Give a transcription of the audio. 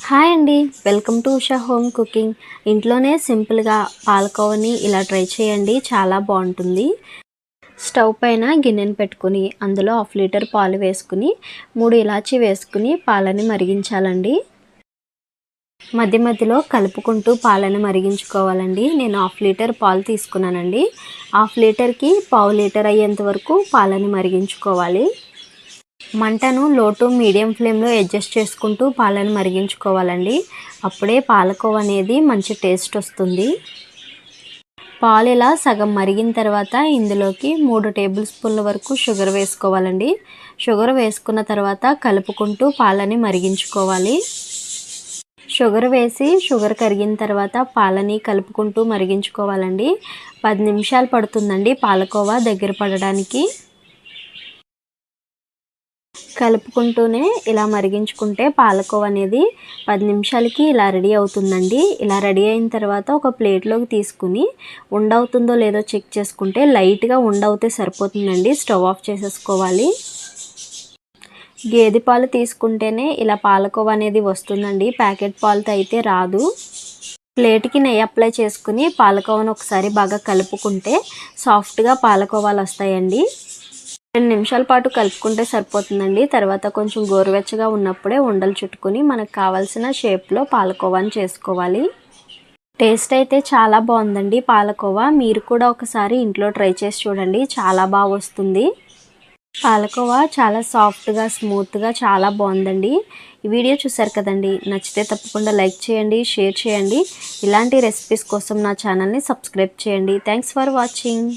Hi అండి. Welcome to Usha home cooking. ఇంట్లోనే సింపుల్గా పాలకోవని ఇలా ట్రై చేయండి. చాలా బాగుంటుంది. స్టవ్ పైన గిన్నెను పెట్టుకుని అందులో హాఫ్ లీటర్ పాలు వేసుకుని మూడు ఇలాచి వేసుకుని పాలని మరిగించాలండి. మధ్య మధ్యలో కలుపుకుంటూ పాలను మరిగించుకోవాలండి. నేను హాఫ్ లీటర్ పాలు తీసుకున్నానండి. హాఫ్ లీటర్కి పావు లీటర్ అయ్యేంత వరకు పాలని మరిగించుకోవాలి. మంటను లో టు మీడియం ఫ్లేమ్లో అడ్జస్ట్ చేసుకుంటూ పాలను మరిగించుకోవాలండి. అప్పుడే పాలకోవ అనేది మంచి టేస్ట్ వస్తుంది. పాలు ఇలా సగం మరిగిన తర్వాత ఇందులోకి మూడు టేబుల్ స్పూన్ల వరకు షుగర్ వేసుకోవాలండి. షుగర్ వేసుకున్న తర్వాత కలుపుకుంటూ పాలని మరిగించుకోవాలి. షుగర్ వేసి షుగర్ కరిగిన తర్వాత పాలని కలుపుకుంటూ మరిగించుకోవాలండి. పది నిమిషాలు పడుతుందండి పాలకోవా దగ్గర పడడానికి. కలుపుకుంటూనే ఇలా మరిగించుకుంటే పాలకోవ అనేది పది నిమిషాలకి ఇలా రెడీ అవుతుందండి. ఇలా రెడీ అయిన తర్వాత ఒక ప్లేట్లోకి తీసుకుని ఉండవుతుందో లేదో చెక్ చేసుకుంటే లైట్గా ఉండవుతే సరిపోతుందండి. స్టవ్ ఆఫ్ చేసేసుకోవాలి. గేదె పాలు తీసుకుంటేనే ఇలా పాలకోవ అనేది వస్తుందండి. ప్యాకెట్ పాలతో అయితే రాదు. ప్లేట్కి నెయ్యి అప్లై చేసుకుని పాలకోవను ఒకసారి బాగా కలుపుకుంటే సాఫ్ట్గా పాలకోవాలు వస్తాయండి. రెండు నిమిషాల పాటు కలుపుకుంటే సరిపోతుందండి. తర్వాత కొంచెం గోరువెచ్చగా ఉన్నప్పుడే ఉండలు చుట్టుకుని మనకు కావాల్సిన షేప్లో పాలకోవాని చేసుకోవాలి. టేస్ట్ అయితే చాలా బాగుందండి పాలకోవా. మీరు కూడా ఒకసారి ఇంట్లో ట్రై చేసి చూడండి. చాలా బాగా వస్తుంది. పాలకోవా చాలా సాఫ్ట్గా స్మూత్గా చాలా బాగుందండి. ఈ వీడియో చూసారు కదండి. నచ్చితే తప్పకుండా లైక్ చేయండి షేర్ చేయండి. ఇలాంటి రెసిపీస్ కోసం నా ఛానల్ని సబ్స్క్రైబ్ చేయండి. Thanks for watching.